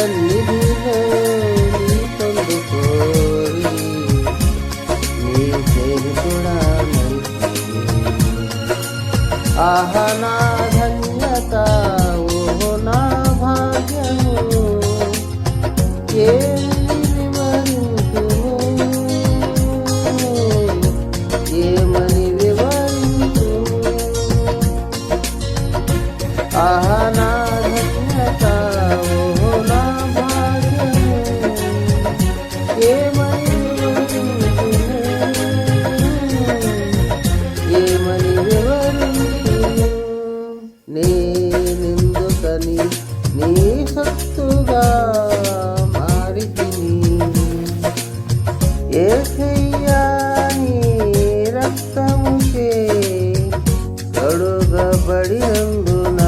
సన్నిధిలో నీ పొందుకోరి నీ స్నేహితుడానైతిని ఆహ నా ధన్యత ఓ నా భాగ్యము ఏమని వివరింతును ఆహ నా నేనెందుకని నీ సత్తుగా మారితిని ఏసయ్యా నీ రక్తముచే కడుగబడినందున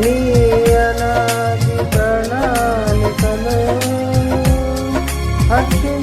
నీ Thank you.